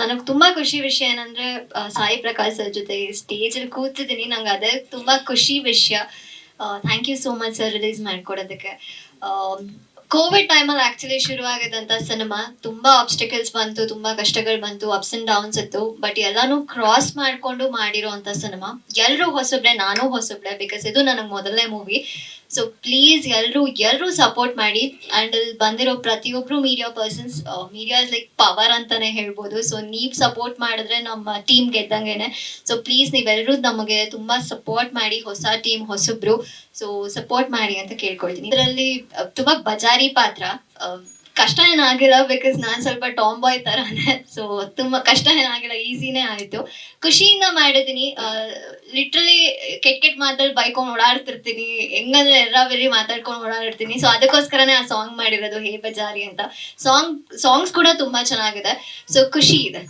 ನನಗೆ ತುಂಬಾ ಖುಷಿ ವಿಷಯ ಏನಂದ್ರೆ ಸಾಯಿ ಪ್ರಕಾಶ್ ಸರ್ ಜೊತೆ ಸ್ಟೇಜ್ ಅಲ್ಲಿ ಕೂತಿದ್ದೀನಿ. ನಂಗೆ ಅದೇ ತುಂಬಾ ಖುಷಿ ವಿಷಯ. Thank you so much sir release ಮಾಡ್ಕೊಡೋದಕ್ಕೆ. Covid ಟೈಮಲ್ಲಿ ಆಕ್ಚುಲಿ ಶುರು ಆಗಿದಂತ ಸಿನಿಮಾ ತುಂಬಾ ಆಬ್ಸ್ಟಿಕಲ್ಸ್ ಬಂತು, ತುಂಬಾ ಕಷ್ಟಗಳು ಬಂತು ಅಪ್ಸ್ ಅಂಡ್ ಡೌನ್ಸ್ ಇತ್ತು. ಬಟ್ ಎಲ್ಲಾನು ಕ್ರಾಸ್ ಮಾಡ್ಕೊಂಡು ಮಾಡಿರೋಂಥ ಸಿನಿಮಾ ಎಲ್ಲರೂ ಹೊಸಬ್ಳೆ ನಾನು ಹೊಸಬ್ಳೆ ಬಿಕಾಸ್ ಇದು ನನಗೆ ಮೊದಲನೇ ಮೂವಿ ಸೊ ಪ್ಲೀಸ್ ಎಲ್ಲರೂ ಎಲ್ಲರೂ ಸಪೋರ್ಟ್ ಮಾಡಿ ಅಂಡ್ ಅಲ್ಲಿ ಬಂದಿರೋ ಪ್ರತಿಯೊಬ್ಬರು media persons media is like power ಅಂತಾನೆ ಹೇಳ್ಬೋದು. ಸೊ ನೀವು ಸಪೋರ್ಟ್ ಮಾಡಿದ್ರೆ ನಮ್ಮ ಟೀಮ್ ಗೆದ್ದಂಗೆನೆ. ಸೊ ಪ್ಲೀಸ್ ನೀವೆಲ್ಲರೂ ನಮಗೆ ತುಂಬ ಸಪೋರ್ಟ್ ಮಾಡಿ ಹೊಸ ಟೀಮ್ ಹೊಸಬ್ರು. ಸೊ ಸಪೋರ್ಟ್ ಮಾಡಿ ಅಂತ ಕೇಳ್ಕೊಳ್ತೀನಿ. ಇದರಲ್ಲಿ ತುಂಬ ಬಜಾರಿ ಪಾತ್ರ ಆ, ಕಷ್ಟ ಏನಾಗಿಲ್ಲ ಬಿಕಾಸ್ ನಾನು ಸ್ವಲ್ಪ ಟಾಮ್ ಬಾಯ್ ತರಾನೇ ಸೊ ತುಂಬಾ ಕಷ್ಟ ಏನಾಗಿಲ್ಲ ಈಸಿನೇ ಆಯಿತು. ಖುಷಿಯಿಂದ ಮಾಡಿದ್ದೀನಿ ಲಿಟ್ರಲಿ ಕೆಟ್ಟ ಕೆಟ್ಟ ಮಾತಲ್ಲಿ ಬೈಕೊಂಡು ಓಡಾಡ್ತಿರ್ತೀನಿ. ಹೆಂಗಂದ್ರೆ ಎರ್ರಾಬೆರಿ ಮಾತಾಡ್ಕೊಂಡು ಓಡಾಡಿರ್ತೀನಿ ಸೊ ಅದಕ್ಕೋಸ್ಕರನೇ ಆ ಸಾಂಗ್ ಮಾಡಿರೋದು, ಹೇ ಬಜಾರಿ ಅಂತ. ಸಾಂಗ್ ಸಾಂಗ್ಸ್ ಕೂಡ ತುಂಬಾ ಚೆನ್ನಾಗಿದೆ. ಸೊ ಖುಷಿ ಇದೆ.